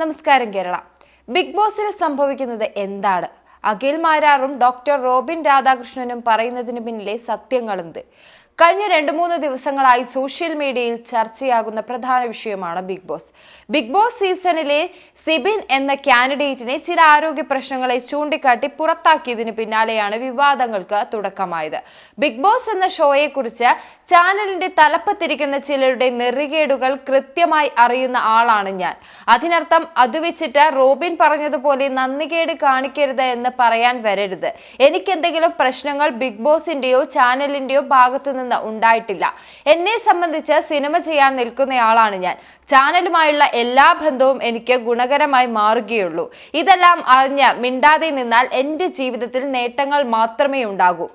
നമസ്കാരം കേരള. ബിഗ് ബോസിൽ സംഭവിക്കുന്നത് എന്താണ്? അഖിൽ മാരാറും ഡോക്ടർ റോബിൻ രാധാകൃഷ്ണനും പറയുന്നതിന് പിന്നിലെ സത്യങ്ങളെന്ത് കഴിഞ്ഞ രണ്ട് മൂന്ന് ദിവസങ്ങളായി സോഷ്യൽ മീഡിയയിൽ ചർച്ചയാകുന്ന പ്രധാന വിഷയമാണ് ബിഗ് ബോസ്. ബിഗ് ബോസ് സീസണിലെ സിബിൻ എന്ന കാൻഡിഡേറ്റിനെ ചില ആരോഗ്യ പ്രശ്നങ്ങളെ ചൂണ്ടിക്കാട്ടി പുറത്താക്കിയതിന് പിന്നാലെയാണ് വിവാദങ്ങൾക്ക് തുടക്കമായത്. ബിഗ് ബോസ് എന്ന ഷോയെക്കുറിച്ച് ചാനലിന്റെ തലപ്പത്തിരിക്കുന്ന ചിലരുടെ നെറികേടുകൾ കൃത്യമായി അറിയുന്ന ആളാണ് ഞാൻ. അതിനർത്ഥം അത് വെച്ചിട്ട് റോബിൻ പറഞ്ഞതുപോലെ നന്ദികേട് കാണിക്കരുത് എന്ന് പറയാൻ വരരുത്. എനിക്കെന്തെങ്കിലും പ്രശ്നങ്ങൾ ബിഗ് ബോസിന്റെയോ ചാനലിന്റെയോ ഭാഗത്തു നിന്ന് ഉണ്ടായിട്ടില്ല. എന്നെ സംബന്ധിച്ച് സിനിമ ചെയ്യാൻ നിൽക്കുന്നയാളാണ് ഞാൻ. ചാനലുമായുള്ള എല്ലാ ബന്ധവും എനിക്ക് ഗുണകരമായി മാറുകയുള്ളൂ. ഇതെല്ലാം അറിഞ്ഞ് മിണ്ടാതെ നിന്നാൽ എന്റെ ജീവിതത്തിൽ നേട്ടങ്ങൾ മാത്രമേ ഉണ്ടാകൂ.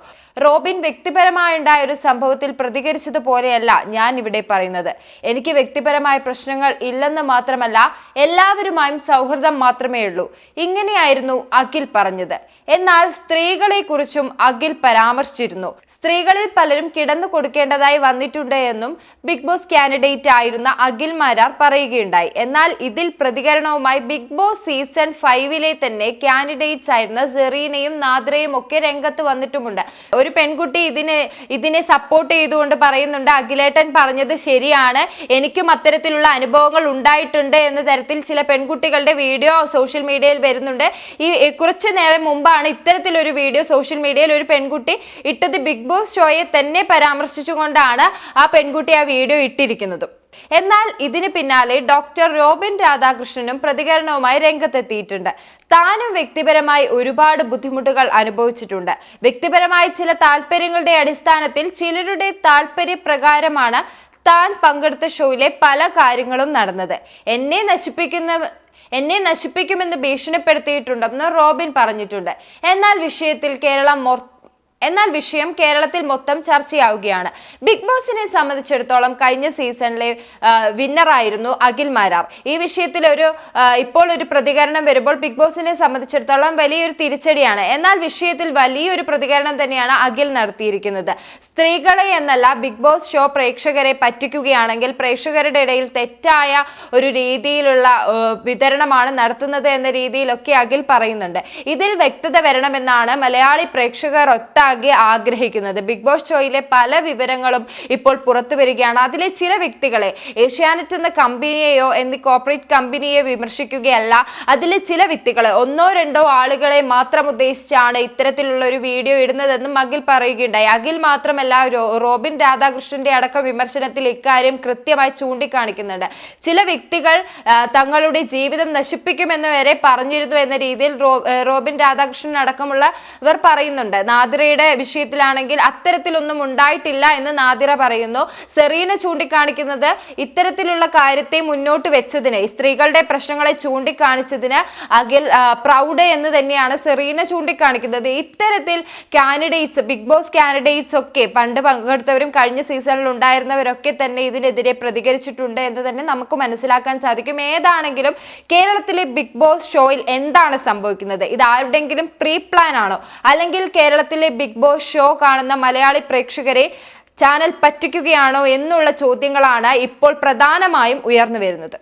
റോബിൻ വ്യക്തിപരമായുണ്ടായ ഒരു സംഭവത്തിൽ പ്രതികരിച്ചതുപോലെയല്ല ഞാൻ ഇവിടെ പറയുന്നത്. എനിക്ക് വ്യക്തിപരമായ പ്രശ്നങ്ങൾ ഇല്ലെന്ന് മാത്രമല്ല എല്ലാവരുമായും സൗഹൃദം മാത്രമേ ഉള്ളൂ. ഇങ്ങനെയായിരുന്നു അഖിൽ പറഞ്ഞത്. എന്നാൽ സ്ത്രീകളെ കുറിച്ചും അഖിൽ പരാമർശിച്ചിരുന്നു. സ്ത്രീകളിൽ പലരും കിടന്നു കൊടുക്കേണ്ടതായി വന്നിട്ടുണ്ട് എന്നും ബിഗ് ബോസ് കാൻഡിഡേറ്റ് ആയിരുന്ന അഖിൽ മാരാർ പറയുകയുണ്ടായി. എന്നാൽ ഇതിൽ പ്രതികരണവുമായി ബിഗ് ബോസ് സീസൺ ഫൈവിലെ തന്നെ കാൻഡിഡേറ്റ്സ് ആയിരുന്ന സെറീനയും നാദ്രയും ഒക്കെ രംഗത്ത് വന്നിട്ടുമുണ്ട്. ഒരു പെൺകുട്ടി ഇതിനെ ഇതിനെ സപ്പോർട്ട് ചെയ്തുകൊണ്ട് പറയുന്നുണ്ട്. അഖിലേട്ടൻ പറഞ്ഞത് ശരിയാണ്. എനിക്കും അത്തരത്തിലുള്ള അനുഭവങ്ങൾ ഉണ്ടായിട്ടുണ്ട് എന്ന തരത്തിൽ ചില പെൺകുട്ടികളുടെ വീഡിയോ സോഷ്യൽ മീഡിയയിൽ വരുന്നുണ്ട്. ഈ കുറച്ച് നേരം മുമ്പാണ് ഇത്തരത്തിലൊരു വീഡിയോ സോഷ്യൽ മീഡിയയിൽ ഒരു പെൺകുട്ടി ഇട്ടത് ബിഗ് ബോസ് ഷോയെ തന്നെ പരാമർശിച്ചുകൊണ്ടാണ് ആ പെൺകുട്ടി ആ വീഡിയോ ഇട്ടിരിക്കുന്നതും. എന്നാൽ ഇതിന് പിന്നാലെ ഡോക്ടർ റോബിൻ രാധാകൃഷ്ണനും പ്രതികരണവുമായി രംഗത്തെത്തിയിട്ടുണ്ട്. താനും വ്യക്തിപരമായി ഒരുപാട് ബുദ്ധിമുട്ടുകൾ അനുഭവിച്ചിട്ടുണ്ട്. വ്യക്തിപരമായ ചില താല്പര്യങ്ങളുടെ അടിസ്ഥാനത്തിൽ ചിലരുടെ താല്പര്യപ്രകാരമാണ് താൻ പങ്കെടുത്ത ഷോയിലെ പല കാര്യങ്ങളും നടന്നത്. എന്നെ നശിപ്പിക്കുന്ന എന്നെ നശിപ്പിക്കുമെന്ന് ഭീഷണിപ്പെടുത്തിയിട്ടുണ്ടെന്ന് റോബിൻ പറഞ്ഞിട്ടുണ്ട്. എന്നാൽ വിഷയത്തിൽ കേരളം മൊ- എന്നാൽ വിഷയം കേരളത്തിൽ മൊത്തം ചർച്ചയാവുകയാണ്. ബിഗ് ബോസിനെ സംബന്ധിച്ചിടത്തോളം കഴിഞ്ഞ സീസണിലെ വിന്നറായിരുന്നു അഖിൽ മാരാർ. ഈ വിഷയത്തിൽ ഒരു ഇപ്പോൾ ഒരു പ്രതികരണം വരുമ്പോൾ ബിഗ് ബോസിനെ സംബന്ധിച്ചിടത്തോളം വലിയൊരു തിരിച്ചടിയാണ്. എന്നാൽ വിഷയത്തിൽ വലിയൊരു പ്രതികരണം തന്നെയാണ് അഖിൽ നടത്തിയിരിക്കുന്നത്. സ്ത്രീകളെ എന്നല്ല ബിഗ് ബോസ് ഷോ പ്രേക്ഷകരെ പറ്റിക്കുകയാണെങ്കിൽ പ്രേക്ഷകരുടെ ഇടയിൽ തെറ്റായ ഒരു രീതിയിലുള്ള വിതരണമാണ് നടത്തുന്നത് എന്ന രീതിയിലൊക്കെ അഖിൽ പറയുന്നുണ്ട്. ഇതിൽ വ്യക്തത വരണമെന്നാണ് മലയാളി പ്രേക്ഷകർ ഒട്ടാകെ ആഗ്രഹിക്കുന്നത്. ബിഗ് ബോസ് ഷോയിലെ പല വിവരങ്ങളും ഇപ്പോൾ പുറത്തു വരികയാണ്. അതിലെ ചില വ്യക്തികളെ ഏഷ്യാനെറ്റ് എന്ന കമ്പനിയെയോ എന്നീ കോർപ്പറേറ്റ് കമ്പനിയെ വിമർശിക്കുകയല്ല. അതിലെ ചില വ്യക്തികളെ ഒന്നോ രണ്ടോ ആളുകളെ മാത്രം ഉദ്ദേശിച്ചാണ് ഇത്തരത്തിലുള്ള ഒരു വീഡിയോ ഇടുന്നതെന്നും അഖിൽ പറയുകയുണ്ടായി. അഖിൽ മാത്രമല്ല റോബിൻ രാധാകൃഷ്ണന്റെ അടക്കം വിമർശനത്തിൽ ഇക്കാര്യം കൃത്യമായി ചൂണ്ടിക്കാണിക്കുന്നുണ്ട്. ചില വ്യക്തികൾ തങ്ങളുടെ ജീവിതം നശിപ്പിക്കുമെന്ന് വരെ പറഞ്ഞിരുന്നു എന്ന രീതിയിൽ റോബിൻ രാധാകൃഷ്ണൻ അടക്കമുള്ളവർ പറയുന്നുണ്ട്. നാദിറയുടെ വിഷയത്തിലാണെങ്കിൽ അത്തരത്തിലൊന്നും ഉണ്ടായിട്ടില്ല എന്ന് നാദിറ പറയുന്നു. സെറീന ചൂണ്ടിക്കാണിക്കുന്നത് ഇത്തരത്തിലുള്ള കാര്യത്തെ മുന്നോട്ട് വെച്ചതിന് സ്ത്രീകളുടെ പ്രശ്നങ്ങളെ ചൂണ്ടിക്കാണിച്ചതിന് അഖിൽ പ്രൗഡ് എന്ന് തന്നെയാണ് സെറീന ചൂണ്ടിക്കാണിക്കുന്നത്. ഇത്തരത്തിൽ കാൻഡിഡേറ്റ്സ് ബിഗ് ബോസ് കാൻഡിഡേറ്റ്സ് ഒക്കെ പണ്ട് പങ്കെടുത്തവരും കഴിഞ്ഞ സീസണിൽ ഉണ്ടായിരുന്നവരൊക്കെ തന്നെ ഇതിനെതിരെ പ്രതികരിച്ചിട്ടുണ്ട് എന്ന് തന്നെ നമുക്ക് മനസ്സിലാക്കാൻ സാധിക്കും. ഏതാണെങ്കിലും കേരളത്തിലെ ബിഗ് ബോസ് ഷോയിൽ എന്താണ് സംഭവിക്കുന്നത്? ഇത് ആരുടെങ്കിലും പ്രീ പ്ലാൻ ആണോ? അല്ലെങ്കിൽ കേരളത്തിലെ ബിഗ് ബോസ് ഷോ കാണുന്ന മലയാളി പ്രേക്ഷകരെ ചാനൽ പറ്റിക്കുകയാണോ എന്നുള്ള ചോദ്യങ്ങളാണ് ഇപ്പോൾ പ്രധാനമായും ഉയർന്നു വരുന്നത്.